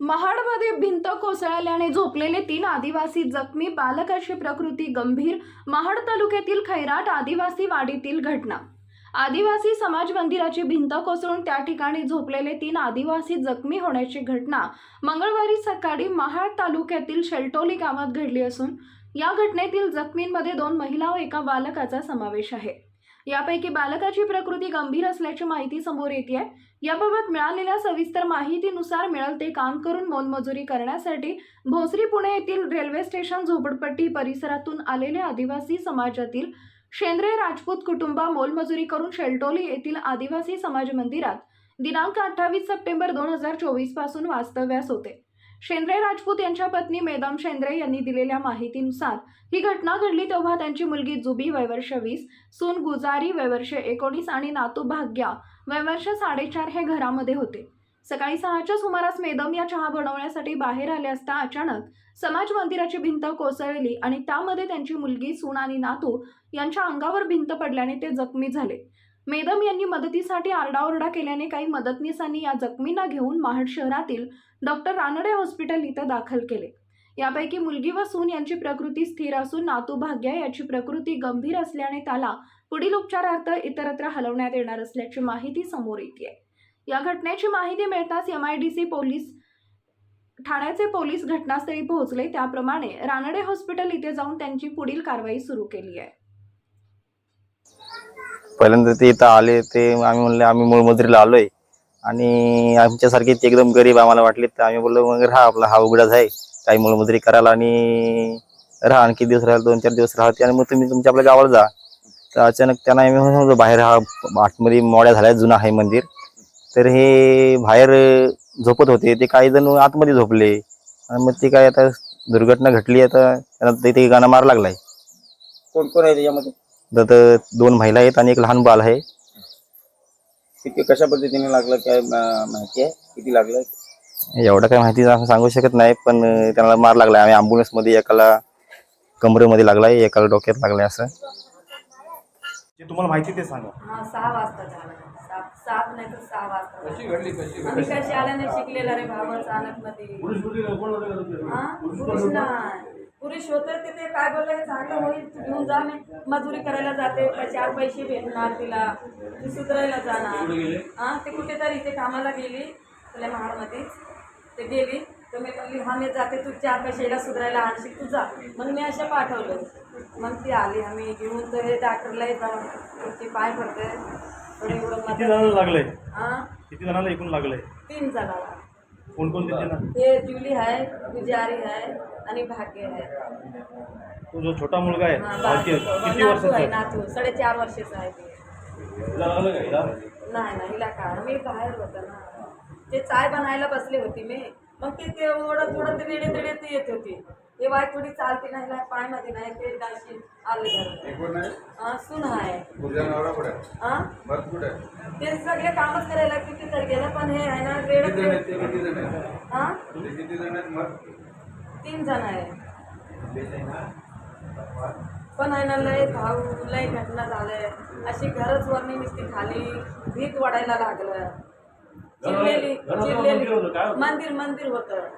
महाडमध्ये भिंत कोसळल्याने झोपलेले तीन आदिवासी जखमी बालकाची प्रकृती गंभीर महाड तालुक्यातील खैराट आदिवासी वाडीतील घटना. आदिवासी समाज मंदिराची भिंत कोसळून त्या ठिकाणी झोपलेले तीन आदिवासी जखमी होण्याची घटना मंगळवारी सकाळी महाड तालुक्यातील शेलटोली गावात घडली असून या घटनेतील जखमींमध्ये दोन महिला व एका बालकाचा समावेश आहे. यापैकी बालकाची प्रकृती गंभीर असल्याची माहिती समोर येते आहे याबाबत मिळालेल्या सविस्तर माहितीनुसार मिळेल ते काम करून मोलमजुरी करण्यासाठी भोसरी पुणे येथील रेल्वे स्टेशन झोपडपट्टी परिसरातून आलेले आदिवासी समाजातील शेंद्रे राजपूत कुटुंबा मोलमजुरी करून शेलटोली येथील आदिवासी समाज मंदिरात दिनांक अठ्ठावीस सप्टेंबर दोन हजार चोवीसपासून वास्तव्यास होते. शेंद्रे राजपूत यांच्या पत्नी मेदाम शेंद्रे यांनी दिलेल्या माहितीनुसार ही घटना घडली तेव्हा त्यांची मुलगी जुबी वयवर्ष वीस सून गुजारी वयवर्ष एकोणीस आणि नातू भाग्या वयवर्ष साडेचार हे घरामध्ये होते. सकाळी सहाच्या सुमारास मेदम या चहा बनवण्यासाठी बाहेर आले असता अचानक समाज मंदिराची भिंत कोसळली आणि त्यामध्ये त्यांची मुलगी सून आणि नातू यांच्या अंगावर भिंत पडल्याने ते जखमी झाले. मेदम यांनी मदतीसाठी आरडाओरडा केल्याने काही मदतनीसांनी या जखमींना घेऊन महाड शहरातील डॉक्टर रानडे हॉस्पिटल इथं दाखल केले. यापैकी मुलगी व सून यांची प्रकृती स्थिर असून नातू भाग्य याची प्रकृती गंभीर असल्याने त्याला पुढील उपचारार्थ इतरत्र हलवण्यात येणार असल्याची माहिती समोर येते या घटनेची माहिती मिळताच M I D C police ठाण्याचे पोलीस घटनास्थळी पोहोचले. त्याप्रमाणे रानडे हॉस्पिटल इथे जाऊन त्यांची पुढील कारवाई सुरू केली आहे. पहिल्यांदा ते इथं आले ते आम्ही म्हणले आम्ही मूळमजुरीला आलोय. आणि आमच्यासारखे ते एकदम गरीब आम्हाला वाटले तर आम्ही बोललो मग राहा आपला हा उघडाच आहे. काही मूळमजुरी करायला आणि राहा आणखी दिवस राहाल दोन चार दिवस राहते आणि मग तुम्ही तुमच्या आपल्या गावाला जा. तर अचानक त्यांना आम्ही म्हणतो बाहेर हा आतमध्ये मोड्या झाल्या जुना आहे मंदिर. तर हे बाहेर झोपत होते ते काही जण आतमध्ये झोपले. आणि मग ते काय आता दुर्घटना घडली आता त्यांना तिथे गाणं मार लागलाय. कोण कोण आहे त्याच्यामध्ये तर दोन महिला आहेत आणि एक लहान बाल आहे. किती कशा पद्धतीने लागलं काय माहिती आहे? किती लागलं? एवढं काही माहिती आपण सांगू शकत नाही पण त्यांना मार लागलाय. आम्ही ambulance मध्ये एकाला कमरेमध्ये लागलाय एकाला डोक्यात लागलाय असं. जे तुम्हाला माहिती ते सांगा. हा सहा वाजता झालं. सात सात नाही तर सहा वाजता आम्ही शिकलेला रे भावमध्ये. हा? पुरुष नाही. पुरुष होते ते ते काय बोलले चांगलं होईल तू घेऊन जा मी मजुरी करायला जाते चार पैसे भेटणार तिला ती सुधारायला जाणार. हा ते कुठेतरी इथे कामाला गेली तुला महाडमध्येच. ते गेली तर मी म्हणली हा मी जाते तू चार पैशाला सुधारायला आणशील तू जा. मग मी अशा पाठवलं. मग ती आली आम्ही घेऊन तर हे डॉक्टरला जाऊन तुमची पाय भरते थोडं एवढं किती जणांना लागलंय? हा? किती जणांना एकूण लागलंय? तीन जणाला कोण कोण तिथे हे जुली आहे गुजारी आहे. आणि भाग्य आहे. तो जो छोटा मुलगा आहे हा, किती नातू वर्षाचा आहे आहे? नातू. साडेचार वर्षाचा आहे ते. हिला लागलं का हिला? नाही नाही हिला काय मी बाहेर होतं ना. ते चाय बनायला बसली होती मी. मग ते ते ओढत ओढत रेडे तेडे ते येत होती. हे वाय थोडी चालते नाही हिला पायमध्ये नाही ते दाशी आले घर. हा सुन आहे. हा? ते सगळे कामच करायला किती तर गेलं पण हे आहे ना रेड हा? तीन जण आहे. पण आहे ना लय भाऊ लय घटना झालंय. अशी घरच वरणी नुसती खाली भीत वाढायला लागलं. चिरलेली चिरलेली. मंदिर मंदिर होतं.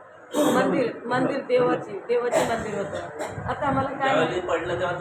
मंदिर मंदिर देवाची देवाची मंदिर होतं. आता आम्हाला काय पडलं तेव्हा